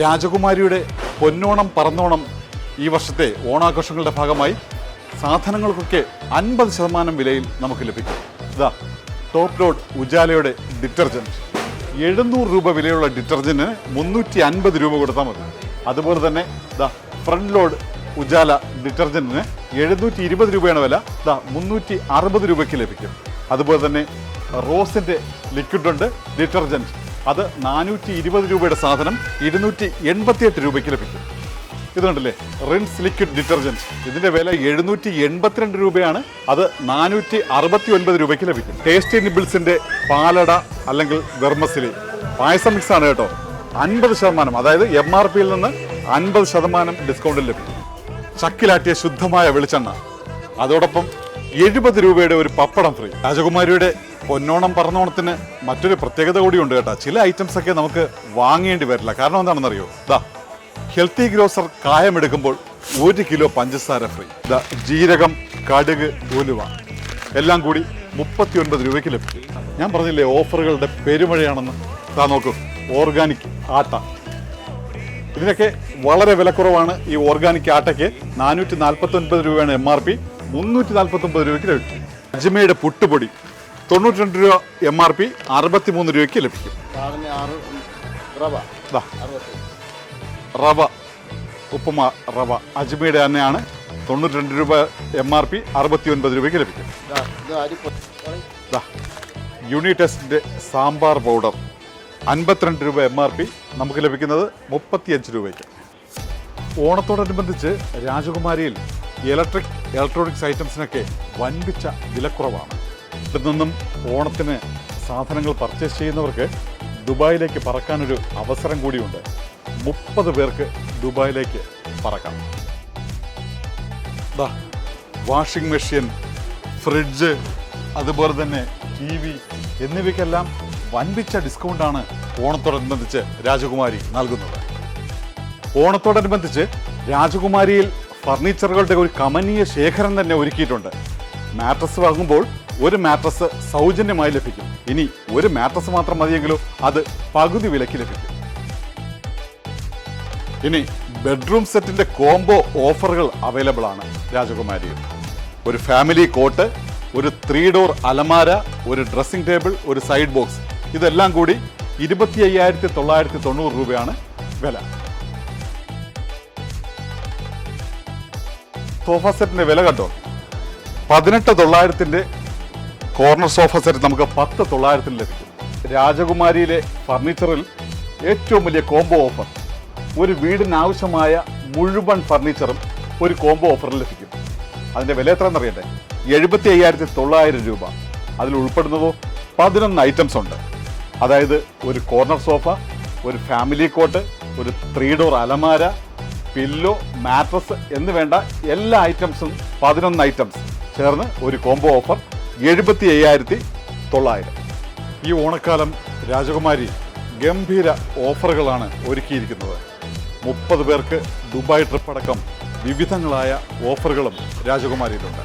രാജകുമാരിയുടെ പൊന്നോണം പറന്നോണം ഈ വർഷത്തെ ഓണാഘോഷങ്ങളുടെ ഭാഗമായി സാധനങ്ങൾക്കൊക്കെ അൻപത് ശതമാനം വിലയിൽ നമുക്ക് ലഭിക്കും. ഇതാ ടോപ്പ് ലോഡ് ഉജാലയുടെ ഡിറ്റർജന്റ് എഴുന്നൂറ് രൂപ വിലയുള്ള ഡിറ്റർജന്റിന് മുന്നൂറ്റി അൻപത് രൂപ കൊടുത്താൽ മതി. അതുപോലെ തന്നെ ഇതാ ഫ്രണ്ട് ലോഡ് ഉജാല ഡിറ്റർജന്റിന് എഴുന്നൂറ്റി ഇരുപത് രൂപയാണ് വില. ഇതാ മുന്നൂറ്റി അറുപത് രൂപയ്ക്ക് ലഭിക്കും. അതുപോലെ തന്നെ റോസിന്റെ ലിക്വിഡ് ഉണ്ട് ഡിറ്റർജന്റ് അത് നാനൂറ്റി ഇരുപത് രൂപയുടെ സാധനം ഇരുന്നൂറ്റി എൺപത്തിയെട്ട് രൂപയ്ക്ക് ലഭിക്കും. ഇതുണ്ടല്ലേ? റിൻസ് ലിക്വിഡ് ഡിറ്റർജന്റ് ഇതിന്റെ വില എഴുന്നൂറ്റി എൺപത്തിരണ്ട് രൂപയാണ്. അത് നാനൂറ്റി അറുപത്തി ഒൻപത് രൂപയ്ക്ക് ലഭിക്കും. ടേസ്റ്റി നിബിൾസിന്റെ പാലട അല്ലെങ്കിൽ വെർമസിലി. പായസം മിക്സ് ആണ് കേട്ടോ. അൻപത് ശതമാനം അതായത് എം ആർ പിയിൽ നിന്ന് അൻപത് ശതമാനം ഡിസ്കൗണ്ടിൽ ലഭിക്കും. ചക്കിലാട്ടിയ ശുദ്ധമായ വെളിച്ചെണ്ണ. അതോടൊപ്പം എഴുപത് രൂപയുടെ ഒരു പപ്പടം ഫ്രീ രാജകുമാരിയുടെ പൊന്നോണം പറന്നോണത്തിന് മറ്റൊരു പ്രത്യേകത കൂടിയുണ്ട് കേട്ടോ. ചില ഐറ്റംസ് ഒക്കെ നമുക്ക് വാങ്ങേണ്ടി വരില്ല. കാരണം എന്താണെന്നറിയോ? ദാ ഹെൽത്തി ഗ്രോസർ കായമെടുക്കുമ്പോൾ ഒരു കിലോ പഞ്ചസാര ഫ്രീ. ദ ജീരകം കടുക് ഉലുവ. എല്ലാം കൂടി മുപ്പത്തി ഒൻപത് രൂപയ്ക്ക് ലഭിക്കും. ഞാൻ പറഞ്ഞില്ലേ ഓഫറുകളുടെ പെരുമഴയാണെന്ന്? താ നോക്കൂ ഓർഗാനിക് ആട്ട. ഇതിനൊക്കെ വളരെ വിലക്കുറവാണ് ഈ ഓർഗാനിക് ആട്ടയ്ക്ക്. നാനൂറ്റി നാൽപ്പത്തി ഒൻപത് രൂപയാണ് എം ആർ പി. മുന്നൂറ്റി നാൽപ്പത്തി ഒൻപത് രൂപയ്ക്ക് ലഭിക്കും. അജ്മയുടെ പുട്ടുപൊടി തൊണ്ണൂറ്റി രണ്ട് രൂപ എം ആർ പി അറുപത്തി മൂന്ന് രൂപയ്ക്ക് ലഭിക്കും. റവ ഉപ്പുമാ റവ അജ്മയുടെ തന്നെയാണ് തൊണ്ണൂറ്റി രണ്ട് രൂപ എം ആർ പി അറുപത്തി ഒൻപത് രൂപയ്ക്ക് ലഭിക്കും. യൂണിടെസ്റ്റിന്റെ സാമ്പാർ പൗഡർ അൻപത്തിരണ്ട് രൂപ എം ആർ പി നമുക്ക് ലഭിക്കുന്നത് മുപ്പത്തിയഞ്ച് രൂപയ്ക്ക്. ഓണത്തോടനുബന്ധിച്ച് രാജകുമാരിയിൽ ഇലക്ട്രിക് ഇലക്ട്രോണിക്സ് ഐറ്റംസിനൊക്കെ വൻപിച്ച വിലക്കുറവാണ്. ഇവിടെ നിന്നും ഓണത്തിന് സാധനങ്ങൾ പർച്ചേസ് ചെയ്യുന്നവർക്ക് ദുബായിലേക്ക് പറക്കാനൊരു അവസരം കൂടിയുണ്ട്. മുപ്പത് പേർക്ക് ദുബായിലേക്ക് പറക്കാം. വാഷിംഗ് മെഷീൻ ഫ്രിഡ്ജ് അതുപോലെ തന്നെ ടി വി എന്നിവയ്ക്കെല്ലാം വൻപിച്ച ഡിസ്കൗണ്ടാണ് ഓണത്തോടനുബന്ധിച്ച് രാജകുമാരി നൽകുന്നത്. ഓണത്തോടനുബന്ധിച്ച് രാജകുമാരിയിൽ ഫർണിച്ചറുകളുടെ ഒരു കമനീയ ശേഖരം തന്നെ ഒരുക്കിയിട്ടുണ്ട്. മാട്രസ് വാങ്ങുമ്പോൾ ഒരു മാട്രസ് സൗജന്യമായി ലഭിക്കും. ഇനി ഒരു മാട്രസ് മാത്രം മതിയെങ്കിലും അത് പകുതി വിലയ്ക്ക് ലഭിക്കും. ഇനി ബെഡ്റൂം സെറ്റിന്റെ കോംബോ ഓഫറുകൾ അവൈലബിൾ ആണ് രാജകുമാരിയിൽ ഒരു ഫാമിലി കോട്ട് ഒരു ത്രീ ഡോർ അലമാര ഒരു ഡ്രസ്സിംഗ് ടേബിൾ ഒരു സൈഡ് ബോക്സ് ഇതെല്ലാം കൂടി ഇരുപത്തി അയ്യായിരത്തി തൊള്ളായിരത്തി തൊണ്ണൂറ് രൂപയാണ് വില. സോഫ സെറ്റിന്റെ വില കണ്ടോ? പതിനെട്ട് തൊള്ളായിരത്തിന്റെ കോർണർ സോഫ സെറ്റ് നമുക്ക് പത്ത് തൊള്ളായിരത്തിന് ലഭിക്കും. രാജകുമാരിയിലെ ഫർണിച്ചറിൽ ഏറ്റവും വലിയ കോംബോ ഓഫർ ഒരു വീടിന് ആവശ്യമായ മുഴുവൻ ഫർണിച്ചറും ഒരു കോംബോ ഓഫറിൽ ലഭിക്കും. അതിന്റെ വില എത്ര എന്നറിയട്ടെ എഴുപത്തി അയ്യായിരത്തി തൊള്ളായിരം രൂപ. അതിൽ ഉൾപ്പെടുന്നതോ പതിനൊന്ന് ഐറ്റംസ് ഉണ്ട്. അതായത് ഒരു കോർണർ സോഫ ഒരു ഫാമിലി കോട്ട് ഒരു ത്രീ ഡോർ അലമാര പില്ലോ മാട്രസ് എന്ന് വേണ്ട എല്ലാ ഐറ്റംസും പതിനൊന്ന് ഐറ്റംസ് ചേർന്ന് ഒരു കോംബോ ഓഫർ എഴുപത്തി അയ്യായിരത്തി തൊള്ളായിരം ഈ ഓണക്കാലം രാജകുമാരി ഗംഭീര ഓഫറുകളാണ് ഒരുക്കിയിരിക്കുന്നത്. മുപ്പത് പേർക്ക് ദുബായ് ട്രിപ്പ് അടക്കം വിവിധങ്ങളായ ഓഫറുകളും രാജകുമാരിയിലുണ്ട്.